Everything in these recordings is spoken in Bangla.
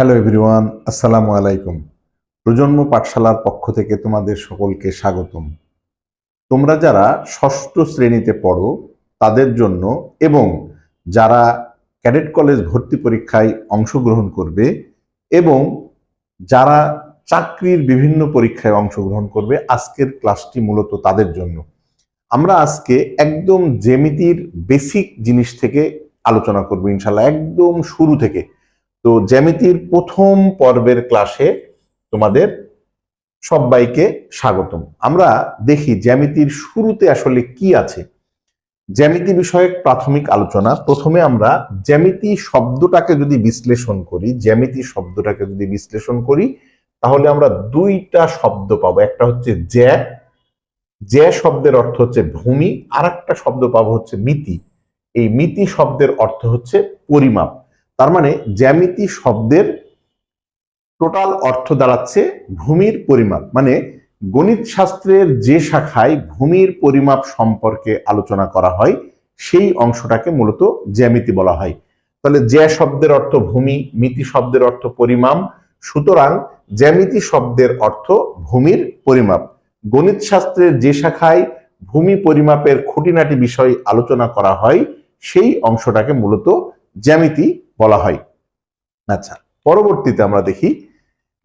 হ্যালো এভরিওয়ান, আসসালামু আলাইকুম। প্রজন্ম পাঠশালার পক্ষ থেকে তোমাদের সকলকে স্বাগতম। তোমরা যারা ষষ্ঠ শ্রেণীতে পড়ো, তাদের জন্য এবং যারা ক্যাডেট কলেজ ভর্তি পরীক্ষায় অংশগ্রহণ করবে এবং যারা চাকরির বিভিন্ন পরীক্ষায় অংশগ্রহণ করবে, আজকের ক্লাসটি মূলত তাদের জন্য। আমরা আজকে একদম জেমিতির বেসিক জিনিস থেকে আলোচনা করব ইনশাল্লাহ, একদম শুরু থেকে। তো জ্যামিতির প্রথম পর্বের ক্লাসে তোমাদের সবাইকে স্বাগতম। আমরা দেখি জ্যামিতির শুরুতে আসলে কি আছে। জ্যামিতি বিষয়ক প্রাথমিক আলোচনা, প্রথমে আমরা জ্যামিতি শব্দটাকে যদি বিশ্লেষণ করি, জ্যামিতি শব্দটাকে যদি বিশ্লেষণ করি, তাহলে আমরা দুইটা শব্দ পাবো। একটা হচ্ছে জ্যা জ্যা শব্দের অর্থ হচ্ছে ভূমি আর একটা শব্দ পাবো হচ্ছে মিতি। এই মিতি শব্দের অর্থ হচ্ছে পরিমাপ। তার মানে জ্যামিতি শব্দের টোটাল অর্থ দাঁড়াচ্ছে ভূমির পরিমাপ। মানে গণিত শাস্ত্রের যে শাখায় ভূমির পরিমাপ সম্পর্কে আলোচনা করা হয়, সেই অংশটাকে মূলত জ্যামিতি বলা হয়। তাহলে জ্যা শব্দের অর্থ ভূমি, মিতি শব্দের অর্থ পরিমাপ। সুতরাং জ্যামিতি শব্দের অর্থ ভূমির পরিমাপ। গণিত শাস্ত্রের যে শাখায় ভূমি পরিমাপের খুঁটিনাটি বিষয় আলোচনা করা হয়, সেই অংশটাকে মূলত জ্যামিতি বলা হয়। আচ্ছা পরবর্তীতে আমরা দেখি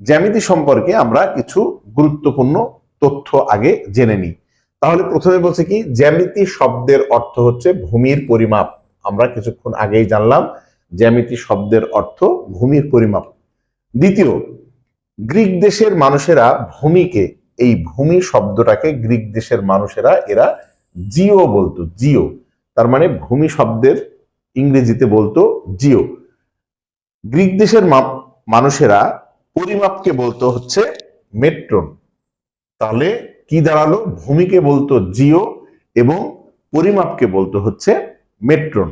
জ্যামিতি সম্পর্কে আমরা কিছু গুরুত্বপূর্ণ তথ্য আগে জেনে নিই। তাহলে প্রথমে বলছে কি, জ্যামিতি শব্দের অর্থ হচ্ছে ভূমির পরিমাপ। আমরা কিছুক্ষণ আগেই জানলাম জ্যামিতি শব্দের অর্থ ভূমির পরিমাপ। দ্বিতীয়, গ্রিক দেশের মানুষেরা ভূমিকে, এই ভূমি শব্দটাকে গ্রিক দেশের মানুষেরা এরা জিও বলতো, জিও। তার মানে ভূমি শব্দের ইংরেজিতে বলতো জিও। গ্রিক দেশের মানুষেরা পরিমাপকে বলতো হচ্ছে মেট্রন। তাহলে কি দাঁড়াল? ভূমিকে বলতো জিও এবং পরিমাপকে বলতো হচ্ছে মেট্রন।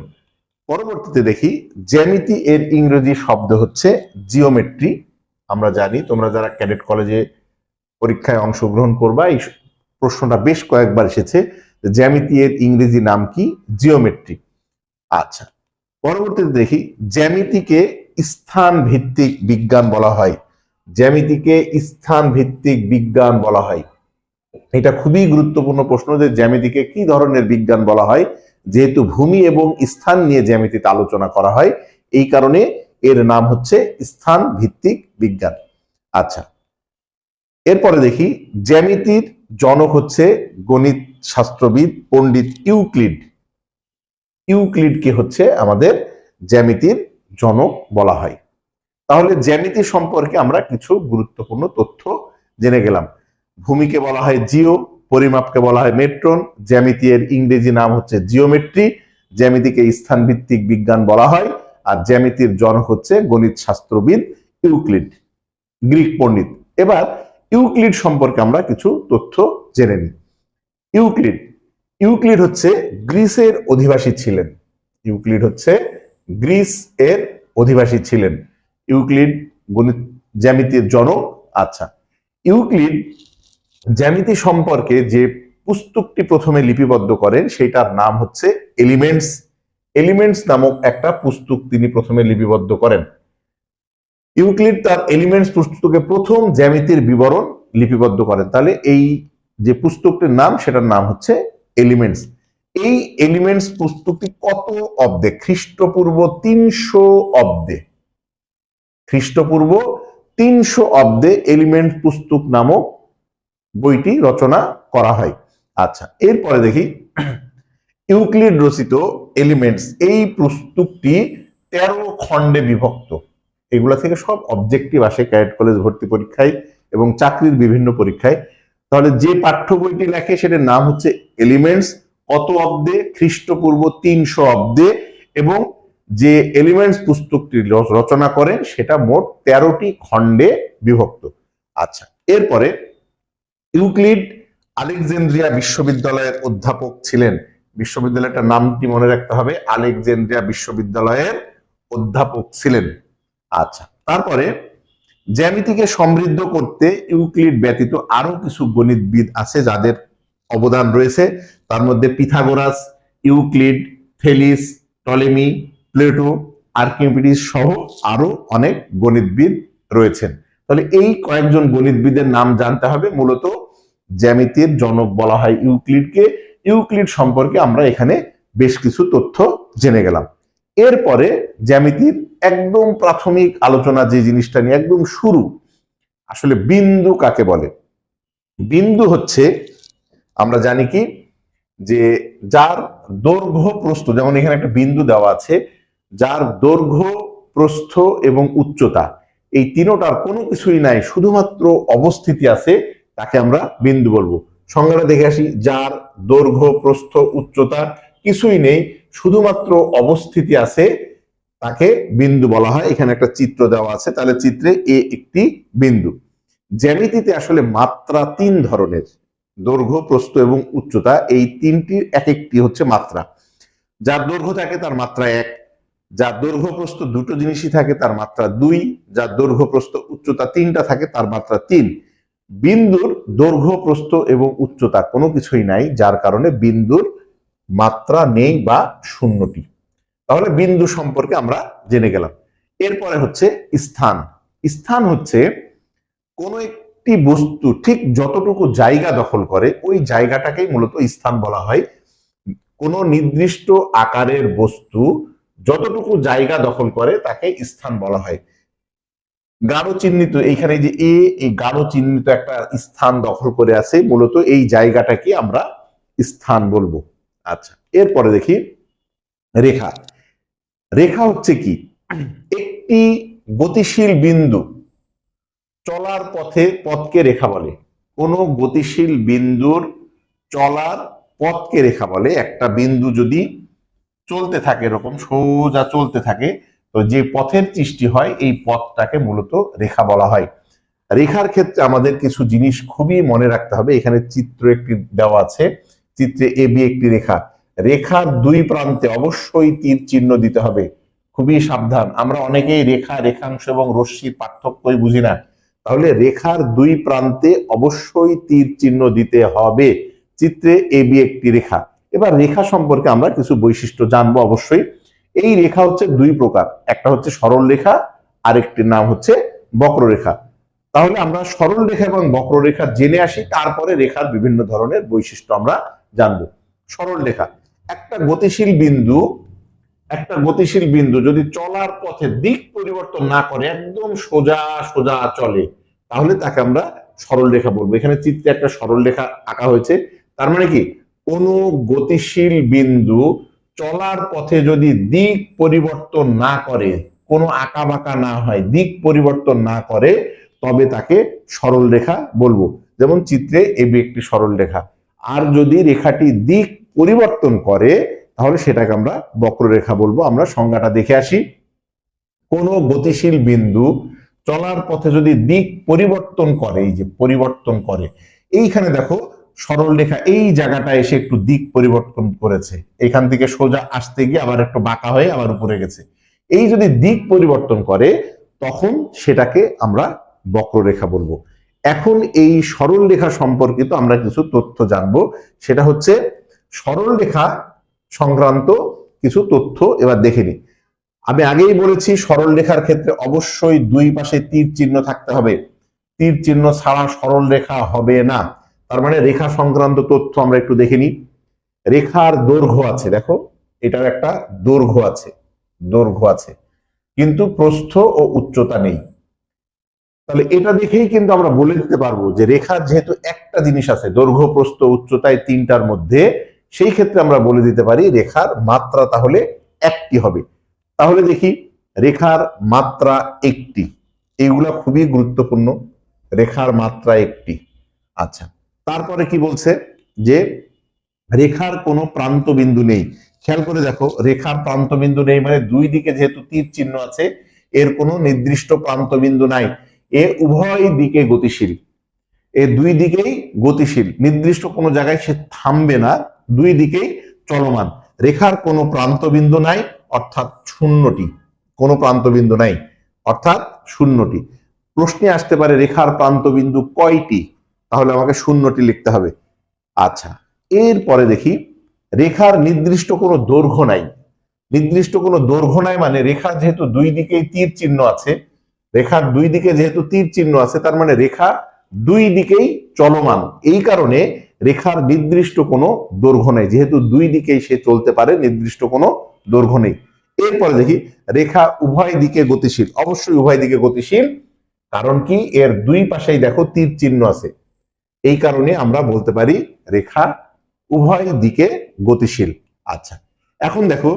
পরবর্তীতে দেখি জ্যামিতি এর ইংরেজি শব্দ হচ্ছে জিওমেট্রি। আমরা জানি, তোমরা যারা ক্যাডেট কলেজে পরীক্ষায় অংশগ্রহণ করবা, এই প্রশ্নটা বেশ কয়েকবার এসেছে জ্যামিতি এর ইংরেজি নাম কি? জিওমেট্রি। আচ্ছা পরবর্তীতে দেখি জ্যামিতিকে স্থান ভিত্তিক বিজ্ঞান বলা হয়। জ্যামিতিকে স্থান ভিত্তিক বিজ্ঞান বলা হয়। এটা খুবই গুরুত্বপূর্ণ প্রশ্ন যে জ্যামিতিকে কি ধরনের বিজ্ঞান বলা হয়, যেহেতু ভূমি এবং স্থান নিয়ে জ্যামিতিতে আলোচনা করা হয়, এই কারণে এর নাম হচ্ছে স্থান ভিত্তিক বিজ্ঞান। আচ্ছা এরপরে দেখি, জ্যামিতির জনক হচ্ছে গণিত শাস্ত্রবিদ পণ্ডিত ইউক্লিড। ইউক্লিড ইউক্লিডকে হচ্ছে আমাদের জ্যামিতির জনক বলা হয়। তাহলে জ্যামিতি সম্পর্কে আমরা কিছু গুরুত্বপূর্ণ তথ্য জেনে গেলাম। ভূমিকে বলা হয় জিও, পরিমাপকে বলা হয় মেট্রন এর ইংরেজি নাম হচ্ছে জিওমেট্রি, জ্যামিতিকে স্থান ভিত্তিক বিজ্ঞান বলা হয়, আর জ্যামিতির জনক হচ্ছে গণিত শাস্ত্রবিদ ইউক্লিড, গ্রিক পণ্ডিত। এবার ইউক্লিড সম্পর্কে আমরা কিছু তথ্য জেনে নিই। ইউক্লিড ইউক্লিড হচ্ছে গ্রিসের অধিবাসী ছিলেন। ইউক্লিড হচ্ছে গ্রিস এর অধিবাসী ছিলেন। ইউক্লিড গণিত জ্যামিতির জনক আচ্ছা। ইউক্লিড জ্যামিতি সম্পর্কে যে পুস্তকটি প্রথমে লিপিবদ্ধ করেন সেটার নাম হচ্ছে এলিমেন্টস। এলিমেন্টস নামক একটা পুস্তক তিনি প্রথমে লিপিবদ্ধ করেন। ইউক্লিড তার এলিমেন্টস পুস্তকে প্রথম জ্যামিতির বিবরণ লিপিবদ্ধ করেন। তাহলে এই যে পুস্তকটির নাম, সেটার নাম হচ্ছে এলিমেন্টস। এই এলিমেন্টস পুস্তকটি কত অব্দে? খ্রিস্টপূর্ব তিনশো অব্দে। খ্রিস্টপূর্ব তিনশো অব্দে এলিমেন্ট পুস্তক নামক বইটি রচনা করা হয়। আচ্ছা এরপরে দেখি ইউক্লিড রচিত এলিমেন্টস এই পুস্তকটি তেরো খণ্ডে বিভক্ত। এগুলা থেকে সব অবজেক্টিভ আসে ক্যাডেট কলেজ ভর্তি পরীক্ষায় এবং চাকরির বিভিন্ন পরীক্ষায়। তাহলে যে পাঠ্য বইটি লেখে সেটার নাম হচ্ছে এলিমেন্টস কত অব্দে? খ্রিস্টপূর্ব তিনশো অব্দে। এবং যে এলিমেন্টস পুস্তকটি রচনা করেন সেটা মোট তেরোটি খণ্ডে বিভক্ত। আচ্ছা এরপরে ইউক্লিড আলেকজেন্দ্রিয়া বিশ্ববিদ্যালয়ের অধ্যাপক ছিলেন। বিশ্ববিদ্যালয়টার নামটি মনে রাখতে হবে, আলেকজেন্দ্রিয়া বিশ্ববিদ্যালয়ের অধ্যাপক ছিলেন। আচ্ছা তারপরে জ্যামিতিকে সমৃদ্ধ করতে ইউক্লিড ব্যতীত আরও কিছু গণিতবিদ আছে যাদের অবদান রয়েছে। তার মধ্যে Pythagoras, Euclid Thales Ptolemy, Plato, Archimedes সহ আরও অনেক গণিতবিদ রয়েছেন। তাহলে এই কয়েকজন গণিতবিদের নাম জানতে হবে। মূলত জ্যামিতির জনক বলা হয় ইউক্লিডকে। ইউক্লিড সম্পর্কে আমরা এখানে বেশ কিছু তথ্য জেনে গেলাম। এরপরে জ্যামিতির একদম প্রাথমিক আলোচনা যে জিনিসটা নিয়ে একদম শুরু, আসলে বিন্দু কাকে বলে? বিন্দু হচ্ছে আমরা জানি কি? যে যার দৈর্ঘ্য প্রস্থ, যেমন এখানে একটা বিন্দু দেওয়া আছে, যার দৈর্ঘ্য প্রস্থ এবং উচ্চতা, এই তিনোটার কোনো কিছুই নাই, শুধুমাত্র অবস্থিতি আছে, তাকে আমরা বিন্দু বলব। সংজ্ঞাটা দেখে আসি, যার দৈর্ঘ্য, প্রস্থ, উচ্চতা কিছুই নেই, শুধুমাত্র অবস্থিতি আছে, তাকে বিন্দু বলা হয়। এখানে একটা চিত্র দেওয়া আছে, তাহলে চিত্রে এ একটি বিন্দু। জ্যামিতিতে আসলে মাত্রা তিন ধরনের। দৈর্ঘ্য, প্রস্থ এবং উচ্চতা এই তিনটির এক একটি হচ্ছে মাত্রা। যার দৈর্ঘ্য থাকে তার মাত্রা এক, যার দৈর্ঘ্য, প্রস্থ দুটো জিনিসই থাকে তার মাত্রা দুই, যার দৈর্ঘ্য, প্রস্থ, উচ্চতা তিনটা থাকে তার মাত্রা তিন। বিন্দুর দৈর্ঘ্য, প্রস্থ এবং উচ্চতা কোনো কিছুই নাই, যার কারণে বিন্দুর মাত্রা নেই বা শূন্যটি। তাহলে বিন্দু সম্পর্কে আমরা জেনে গেলাম। এরপরে হচ্ছে স্থান। স্থান হচ্ছে কোনো একটি বস্তু ঠিক যতটুকু জায়গা দখল করে, ওই জায়গাটাকেই মূলত স্থান বলা হয়। কোনো নির্দিষ্ট আকারের বস্তু যতটুকু জায়গা দখল করে, তাকে স্থান বলা হয়। গাঢ় চিহ্নিত, এইখানে যে এ, এই গাঢ় চিহ্নিত একটা স্থান দখল করে আছে, মূলত এই জায়গাটাকে আমরা স্থান বলব। আচ্ছা এরপরে দেখি রেখা। রেখা হচ্ছে কি? একটি গতিশীল বিন্দু চলার পথে পথকে রেখা বলে। কোনো গতিশীল বিন্দুর চলার পথকে রেখা বলে। একটা বিন্দু যদি চলতে থাকে, এরকম সোজা চলতে থাকে, তো যে পথের সৃষ্টি হয়, এই পথটাকে মূলত রেখা বলা হয়। রেখার ক্ষেত্রে আমাদের কিছু জিনিস খুবই মনে রাখতে হবে। এখানে চিত্র একটি দেওয়া আছে। চিত্রে এ, বি একটি রেখা। রেখার দুই প্রান্তে অবশ্যই তীর চিহ্ন দিতে হবে। খুবই সাবধান। আমরা অনেকেই রেখা, রেখাংশ এবং রশ্মির পার্থক্যই বুঝি না। তাহলে রেখার দুই প্রান্তে অবশ্যই তীর চিহ্ন দিতে হবে। চিত্রে এ বি একটি রেখা। এবার রেখা সম্পর্কে আমরা কিছু বৈশিষ্ট্য জানব অবশ্যই। এই রেখা হচ্ছে দুই প্রকার। একটা হচ্ছে সরল রেখা, আরেকটির নাম হচ্ছে বক্ররেখা। তাহলে আমরা সরল রেখা এবং বক্ররেখা জেনে আসি, তারপরে রেখার বিভিন্ন ধরনের বৈশিষ্ট্য আমরা জানব। সরল রেখা। একটা গতিশীল বিন্দু একটা গতিশীল বিন্দু যদি চলার পথে দিক পরিবর্তন না করে, একদম সোজা সোজা চলে, তাহলে তাকে আমরা সরল রেখা বলব। এখানে চিত্রে একটা সরল রেখা আঁকা হয়েছে। তার মানে কি? কোনো গতিশীল বিন্দু চলার পথে যদি দিক পরিবর্তন না করে, কোনো আঁকা বাঁকা না হয়, দিক পরিবর্তন না করে, তবে তাকে সরল রেখা বলব। যেমন চিত্রে এবি একটি সরল রেখা। আর যদি রেখাটি দিক পরিবর্তন করে তাহলে সেটাকে আমরা বক্ররেখা বলব। আমরা সংজ্ঞাটা দেখে আসি। কোনো গতিশীল বিন্দু চলার পথে যদি দিক পরিবর্তন করে, এই যে পরিবর্তন করে, এইখানে দেখো সরল রেখা, এই জায়গাটা এসে একটু দিক পরিবর্তন করেছে। এখান থেকে সোজা আসতে গিয়ে আবার একটু বাঁকা হয়ে আবার উপরে গেছে। এই যদি দিক পরিবর্তন করে, তখন সেটাকে আমরা বক্ররেখা বলব। এখন এই সরল রেখা সম্পর্কিত আমরা কিছু তথ্য জানব। সেটা হচ্ছে সরল রেখা সংক্রান্ত কিছু তথ্য এবার দেখে নিই। আমি আগেই বলেছি সরল রেখার ক্ষেত্রে অবশ্যই দুই পাশে তীর চিহ্ন থাকতে হবে। তীর চিহ্ন ছাড়া সরল রেখা হবে না। তার মানে রেখা সংক্রান্ত তথ্য আমরা একটু দেখে নিই। রেখার দৈর্ঘ্য আছে, দেখো, এটার একটা দৈর্ঘ্য আছে দৈর্ঘ্য আছে। কিন্তু প্রস্থ ও উচ্চতা নেই। তাহলে এটা দেখেই কিন্তু আমরা বলে দিতে পারব যে রেখার যেহেতু একটা জিনিস আছে, দৈর্ঘ্য, প্রস্থ, উচ্চতায় তিনটার মধ্যে সেই ক্ষেত্রে আমরা বলে দিতে পারি রেখার মাত্রা তাহলে একটি হবে। তাহলে দেখি রেখার মাত্রা একটি। এইগুলা খুবই গুরুত্বপূর্ণ। রেখার মাত্রা একটি। আচ্ছা তারপরে কি বলছে? যে রেখার কোনো প্রান্ত বিন্দু নেই। খেয়াল করে দেখো, রেখার প্রান্ত বিন্দু নেই মানে দুই দিকে যেহেতু তীর চিহ্ন আছে, এর কোনো নির্দিষ্ট প্রান্ত বিন্দু নাই। এ উভয় দিকে গতিশীল। এ দুই দিকেই গতিশীল। নির্দিষ্ট কোনো জায়গায় সে থামবে না। দুই দিকেই চলমান। রেখার কোনো প্রান্ত বিন্দু নাই, অর্থাৎ শূন্যটি। কোনো প্রান্ত বিন্দু নাই, অর্থাৎ শূন্যটি। প্রশ্নে আসতে পারে রেখার প্রান্ত বিন্দু কয়টি? তাহলে আমাকে শূন্যটি লিখতে হবে। আচ্ছা এরপরে দেখি, রেখার নির্দিষ্ট কোনো দৈর্ঘ্য নাই। নির্দিষ্ট কোনো দৈর্ঘ্য নাই মানে রেখার যেহেতু দুই দিকেই তীর চিহ্ন আছে, রেখার দুই দিকে যেহেতু তীর চিহ্ন আছে, তার মানে রেখা দুই দিকেই চলমান। এই কারণে রেখার নির্দিষ্ট কোনো দৈর্ঘ্য নেই। যেহেতু দুই দিকেই সে চলতে পারে, নির্দিষ্ট কোনো দৈর্ঘ্য নেই। এরপরে দেখি, রেখা উভয় দিকে গতিশীল। অবশ্যই উভয় দিকে গতিশীল, কারণ কি? এর দুই পাশেই দেখো তীর চিহ্ন আছে। এই কারণে আমরা বলতে পারি রেখা উভয় দিকে গতিশীল। আচ্ছা এখন দেখো,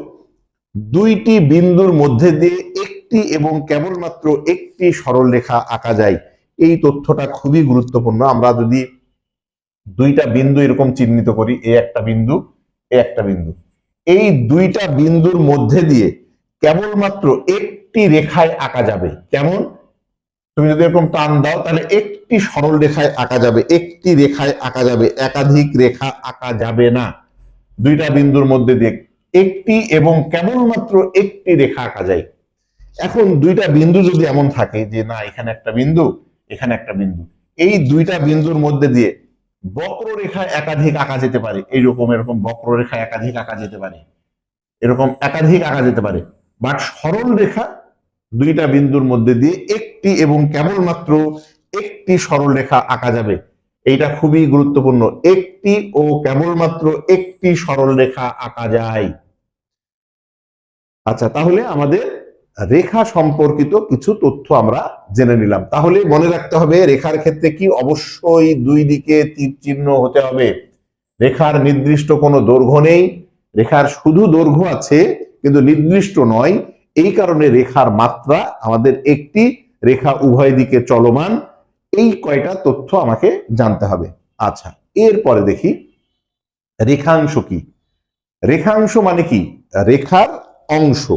দুইটি বিন্দুর মধ্যে দিয়ে একটি এবং কেবলমাত্র একটি সরল রেখা আঁকা যায়। এই তথ্যটা খুবই গুরুত্বপূর্ণ। আমরা যদি দুইটা বিন্দু এরকম চিহ্নিত করি, এ একটা বিন্দু, এ একটা বিন্দু। এই দুইটা বিন্দুর মধ্যে দিয়ে কেবলমাত্র একটি রেখায় আঁকা যাবে। কেমন? তুমি যদি এরকম টান দাও, তাহলে একটি সরল রেখায় আঁকা যাবে, একটি রেখায় আঁকা যাবে, একাধিক রেখা আঁকা যাবে না। দুইটা বিন্দুর মধ্যে দিয়ে একটি এবং কেবলমাত্র একটি রেখা আঁকা যায়। এখন দুইটা বিন্দু যদি এমন থাকে যে, না, এখানে একটা বিন্দু, এখানে একটা বিন্দু, এই দুইটা বিন্দুর মধ্যে দিয়ে বক্ররেখা একাধিক আঁকা যেতে পারে। এইরকম, এরকম বক্ররেখা একাধিক আঁকা যেতে পারে। এরকম একাধিক আঁকা যেতে পারে। বাট সরল রেখা দুইটা বিন্দুর মধ্যে দিয়ে একটি এবং কেবলমাত্র একটি সরল রেখা আঁকা যাবে। এইটা খুবই গুরুত্বপূর্ণ। একটি ও কেবলমাত্র একটি সরল রেখা আঁকা যায়। আচ্ছা তাহলে আমাদের রেখা সম্পর্কিত কিছু তথ্য আমরা জেনে নিলাম। তাহলে মনে রাখতে হবে, রেখার ক্ষেত্রে কি অবশ্যই দুই দিকে তীর চিহ্ন হতে হবে। রেখার নির্দিষ্ট কোনো দৈর্ঘ্য নেই, রেখার শুধু দৈর্ঘ্য আছে, কিন্তু নির্দিষ্ট নয়। এই কারণে রেখার মাত্রা আমাদের একটি, রেখা উভয় দিকে চলমান। এই কয়টা তথ্য আমাকে জানতে হবে। আচ্ছা এরপরে দেখি, রেখাংশ কি? রেখাংশ মানে কি? রেখার অংশ।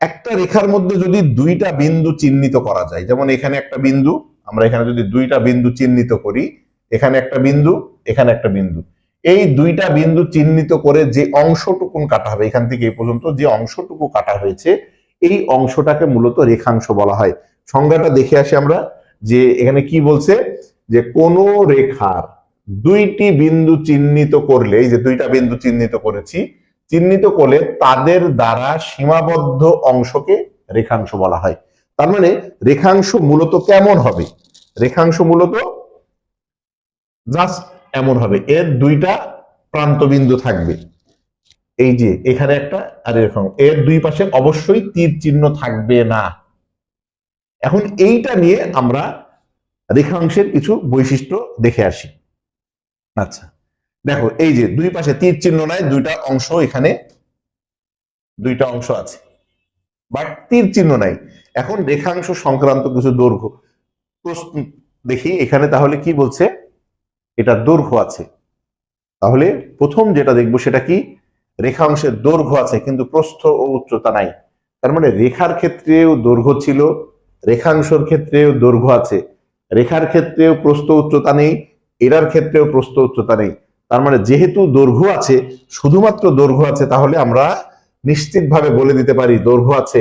একটা রেখার মধ্যে যদি দুইটা বিন্দু চিহ্নিত করা যায়, যেমন এখানে একটা বিন্দু, আমরা এখানে যদি দুইটা বিন্দু চিহ্নিত করি, এখানে একটা বিন্দু, এখানে একটা বিন্দু। এই দুইটা বিন্দু চিহ্নিত করে যে অংশটুকুন কাটা হবে, এখান থেকে এই পর্যন্ত যে অংশটুকু কাটা হয়েছে, এই অংশটাকে মূলত রেখাংশ বলা হয়। সংজ্ঞাটা দেখে আসি আমরা, যে এখানে কি বলছে, যে কোন রেখার দুইটি বিন্দু চিহ্নিত করলে, এই যে দুইটা বিন্দু চিহ্নিত করেছি চিহ্নিত করলে তাদের দ্বারা সীমাবদ্ধ অংশকে রেখাংশ বলা হয়। তার মানে রেখাংশ মূলত কেমন হবে? রেখাংশ মূলত জাস্ট এমন হবে। এর দুইটা প্রান্তবিন্দু থাকবে। এই যে এখানে একটা আর এরকম। এর দুই পাশে অবশ্যই তীর চিহ্ন থাকবে না। এখন এইটা নিয়ে আমরা রেখাংশের কিছু বৈশিষ্ট্য দেখে আসি। আচ্ছা। দেখো, এই যে দুই পাশে তীর চিহ্ন নাই, দুইটা অংশ এখানে, দুইটা অংশ আছে। বাট তীর চিহ্ন নাই। এখন রেখাংশ সংক্রান্ত কিছু দৈর্ঘ্য। প্রশ্ন দেখি, এখানে তাহলে কি বলছে? এটা দৈর্ঘ্য আছে। তাহলে প্রথম যেটা দেখব সেটা কি? রেখাংশের দৈর্ঘ্য আছে, কিন্তু প্রস্থ ও উচ্চতা নাই। তার মানে রেখার ক্ষেত্রেও দৈর্ঘ্য ছিল, রেখাংশর ক্ষেত্রেও দৈর্ঘ্য আছে। রেখার ক্ষেত্রেও প্রস্থ উচ্চতা নেই, এরার ক্ষেত্রেও প্রস্থ উচ্চতা নেই। তার মানে যেহেতু দৈর্ঘ্য আছে, শুধুমাত্র দৈর্ঘ্য আছে তাহলে আমরা নিশ্চিতভাবে বলে দিতে পারি দৈর্ঘ্য আছে।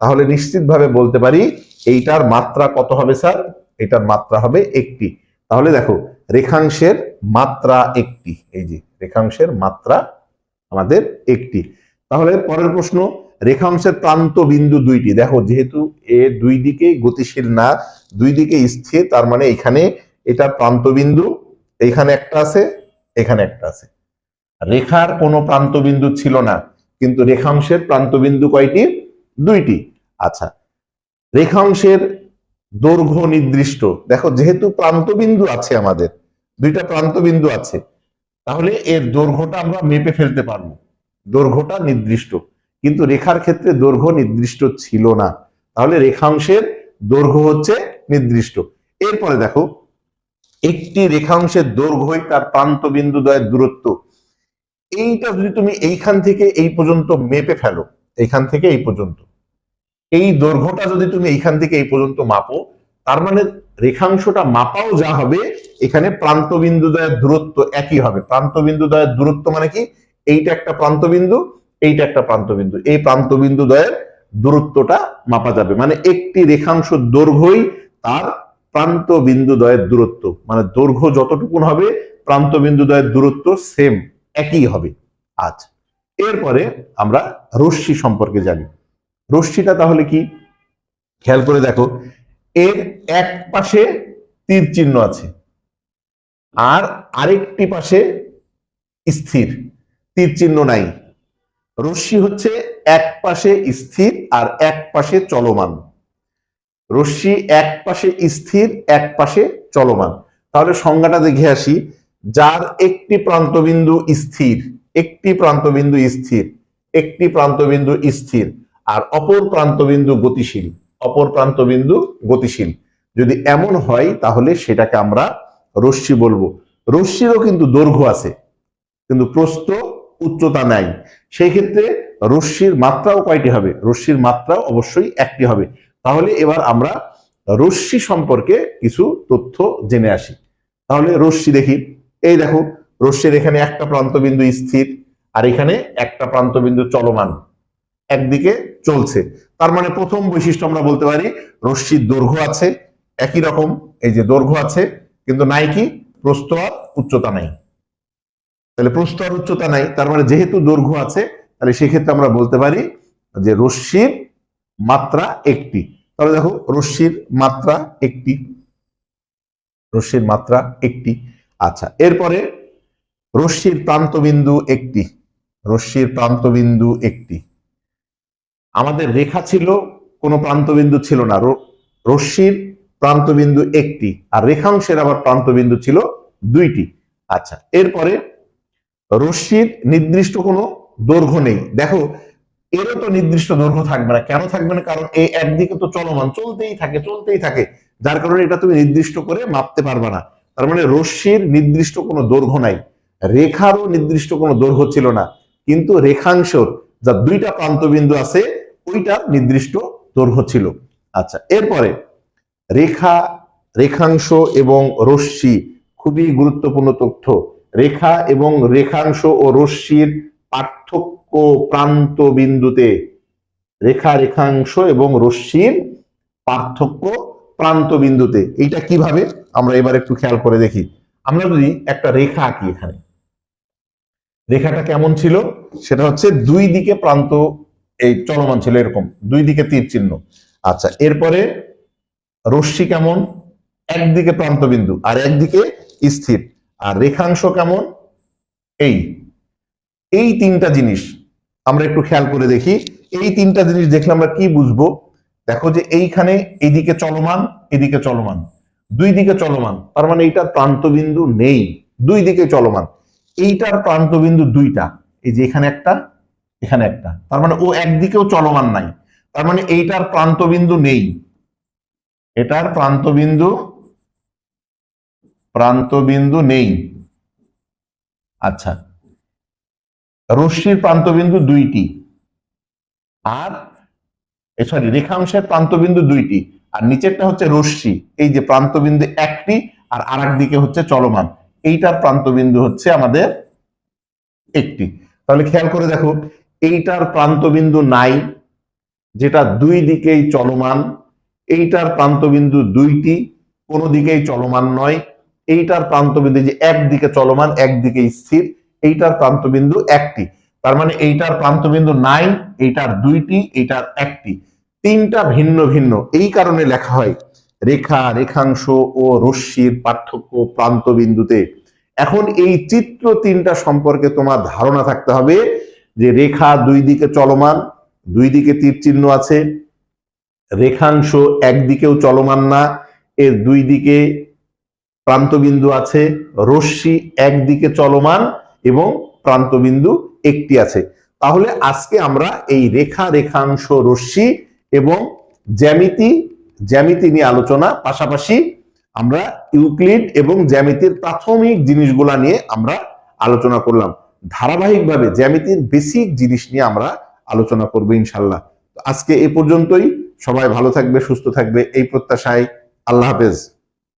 তাহলে নিশ্চিতভাবে বলতে পারি এইটার মাত্রা কত হবে স্যার? এটার মাত্রা হবে একটি। তাহলে দেখো, রেখাংশের মাত্রা একটি। এই যে, রেখাংশের মাত্রা আমাদের একটি। তাহলে পরের প্রশ্ন, রেখাংশের প্রান্ত বিন্দু দুইটি। দেখো, যেহেতু এ দুই দিকে গতিশীল না, দুই দিকে স্থির, তার মানে এখানে এটা প্রান্ত বিন্দু এখানে একটা আছে এখানে একটা আছে। রেখার কোনো প্রান্ত বিন্দু ছিল না, কিন্তু রেখাংশের প্রান্ত বিন্দু কয়টি? দুইটি। আচ্ছা রেখাংশের দৈর্ঘ্য নির্দিষ্ট। দেখো, যেহেতু প্রান্ত বিন্দু আছে আমাদের, দুইটা প্রান্ত বিন্দু আছে, তাহলে এর দৈর্ঘ্যটা আমরা মেপে ফেলতে পারব। দৈর্ঘ্যটা নির্দিষ্ট, কিন্তু রেখার ক্ষেত্রে দৈর্ঘ্য নির্দিষ্ট ছিল না। তাহলে রেখাংশের দৈর্ঘ্য হচ্ছে নির্দিষ্ট। এরপরে দেখো একটি রেখাংশের দৈর্ঘ্যই তার প্রান্ত বিন্দু দ্বয়ের দূরত্ব। এইটা যদি তুমি এইখান থেকে এই পর্যন্ত মেপে ফেলো, এইখান থেকে এই পর্যন্ত, এই দৈর্ঘ্যটা যদি তুমি এইখান থেকে এই পর্যন্ত মাপো, তার মানে রেখাংশটা মাপাও যা হবে, এখানে প্রান্ত বিন্দু দ্বয়ের দূরত্ব একই হবে। প্রান্ত বিন্দু দ্বয়ের দূরত্ব মানে কি? এইটা একটা প্রান্ত বিন্দু এইটা একটা প্রান্ত বিন্দু এই প্রান্ত বিন্দু দ্বয়ের দূরত্বটা মাপা যাবে। মানে একটি রেখাংশ দৈর্ঘ্যই তার প্রান্ত বিন্দু দ্বয়ের দূরত্ব। মানে দৈর্ঘ্য যতটুকুন হবে, প্রান্ত বিন্দু দ্বয়ের দূরত্ব সেম একই হবে। আচ্ছা এরপরে আমরা রশ্মি সম্পর্কে জানি। রশ্মিটা তাহলে কি? খেয়াল করে দেখো, এর এক পাশে তীর চিহ্ন আছে আর আরেকটি পাশে স্থির, তীর চিহ্ন নাই। রশ্মি হচ্ছে এক পাশে স্থির আর এক পাশে চলমান। রশ্মি এক পাশে স্থির, এক পাশে চলমান। তাহলে সংজ্ঞাটা দেখে আসি। যার একটি প্রান্তবিন্দু স্থির, একটি প্রান্তবিন্দু স্থির, একটি প্রান্তবিন্দু স্থির, আর অপর প্রান্তবিন্দু গতিশীল, অপর প্রান্তবিন্দু গতিশীল। যদি এমন হয়, তাহলে সেটাকে আমরা রশ্মি বলব। রশ্মিরও কিন্তু দৈর্ঘ্য আছে, কিন্তু প্রস্থ উচ্চতা নাই। সেই ক্ষেত্রে রশ্মির মাত্রাও কয়টি হবে? রশ্মির মাত্রাও অবশ্যই একটি হবে। তাহলে এবার আমরা রশ্মি সম্পর্কে কিছু তথ্য জেনে আসি। তাহলে রশ্মি দেখি। এই দেখো, রশ্মির এখানে একটা প্রান্তবিন্দু স্থির আর এখানে একটা প্রান্তবিন্দু চলমান। একদিকে চলছে। তার মানে প্রথম বৈশিষ্ট্য আমরা বলতে পারি, রশ্মির দৈর্ঘ্য আছে, একই রকম, এই যে দৈর্ঘ্য আছে, কিন্তু নাই কি? প্রস্থ আর উচ্চতা নাই। তাহলে প্রস্থ আর উচ্চতা নাই, তার মানে যেহেতু দৈর্ঘ্য আছে, তাহলে সেক্ষেত্রে আমরা বলতে পারি যে রশ্মির মাত্রা একটি। তাহলে দেখো রশ্মির মাত্রা একটি, রশ্মির মাত্রা একটি। আচ্ছা এরপরে রশ্মির প্রান্তবিন্দু একটি, রশ্মির প্রান্তবিন্দু একটি। আমাদের রেখা ছিল, কোনো প্রান্তবিন্দু ছিল না রশ্মির প্রান্তবিন্দু একটি, আর রেখাংশের আবার প্রান্তবিন্দু ছিল দুইটি। আচ্ছা এরপরে রশ্মির নির্দিষ্ট কোনো দৈর্ঘ্য নেই। দেখো এরও তো নির্দিষ্ট দৈর্ঘ্য থাকবে না। কেন থাকবে না? কারণ এই একদিকে তো চলমান, চলতেই থাকে চলতেই থাকে। যার কারণে এটা তুমি নির্দিষ্ট করে মাপতে পারবে না। তার মানে রশ্মির নির্দিষ্ট কোনো দৈর্ঘ্য নাই। রেখারও নির্দিষ্ট কোনো দৈর্ঘ্য ছিল না। কিন্তু রেখাংশর যা দুইটা প্রান্তবিন্দু আছে, ওইটার নির্দিষ্ট দৈর্ঘ্য ছিল। আচ্ছা এরপরে রেখা, রেখাংশ এবং রশ্মি খুবই গুরুত্বপূর্ণ তথ্য। রেখা এবং রেখাংশ ও রশ্মির পার্থক্য প্রান্ত বিন্দুতে রেখা, রেখাংশ এবং রশ্মির পার্থক্য প্রান্ত বিন্দুতে। এইটা কীভাবে? আমরা এবার একটু খেয়াল করে দেখি। আমরা যদি একটা রেখা আঁকি এখানে। রেখাটা কেমন ছিল? সেটা হচ্ছে দুই দিকে প্রান্ত এই চলমান ছিল এরকম। দুই দিকে তীর চিহ্ন। আচ্ছা এরপরে রশ্মি কেমন? একদিকে প্রান্তবিন্দু আর একদিকে স্থির। আর রেখাংশ কেমন? এই। এই তিনটা জিনিস আমরা একটু খেয়াল করে দেখি। এই তিনটা জিনিস দেখলে আমরা কি বুঝব? দেখো যে এইখানে এইদিকে চলমান, এদিকে চলমান। দুই দিকে চলমান, তার মানে এইটার প্রান্তবিন্দু নেই। দুই দিকে চলমান। এইটার প্রান্তবিন্দু দুইটা। এই যে এখানে একটা এখানে একটা। তার মানে ও একদিকেও চলমান নাই। তার মানে এইটার প্রান্তবিন্দু নেই। এটার প্রান্তবিন্দু প্রান্তবিন্দু নেই। আচ্ছা। রশ্মির প্রান্তবিন্দু দুইটি। আর সরি রেখাংশের প্রান্তবিন্দু দুইটি। আর নিচেরটা হচ্ছে রশ্মি। এই যে প্রান্তবিন্দু একটি আর আরেক দিকে হচ্ছে চলমান। এইটার প্রান্তবিন্দু হচ্ছে আমাদের একটি। তাহলে খেয়াল করে দেখো, এইটার প্রান্তবিন্দু নাই, যেটা দুই দিকেই চলমান। এইটার প্রান্তবিন্দু দুইটি, কোনো দিকেই চলমান নয়। এইটার প্রান্তবিন্দু যে একদিকে চলমান একদিকে স্থির। এইটার প্রান্তবিন্দু একটি। তার মানে এইটার প্রান্তবিন্দু নাই, এইটার দুইটি, এইটার একটি। তিনটা ভিন্ন ভিন্ন। এই কারণে লেখা হয়, রেখা, রেখাংশ ও রশ্মির পার্থক্য প্রান্তবিন্দুতে। এখন এই চিত্র তিনটা সম্পর্কে তোমার ধারণা থাকতে হবে যে রেখা দুই দিকে চলমান, দুই দিকে তীর চিহ্ন আছে। রেখাংশ একদিকেও চলমান না, এর দুই দিকে প্রান্তবিন্দু আছে। রশ্মি একদিকে চলমান এবং প্রান্তবিন্দু একটি আছে। তাহলে আজকে আমরা এই রেখা, রেখাংশ, রশ্মি এবং জ্যামিতি জ্যামিতি নিয়ে আলোচনা, পাশাপাশি আমরা ইউক্লিড এবং জ্যামিতির প্রাথমিক জিনিসগুলা নিয়ে আমরা আলোচনা করলাম। ধারাবাহিকভাবে জ্যামিতির বেসিক জিনিস নিয়ে আমরা আলোচনা করব ইনশাল্লাহ আজকে এ পর্যন্তই। সবাই ভালো থাকবে, সুস্থ থাকবে। এই প্রত্যাশায় আল্লাহ হাফেজ।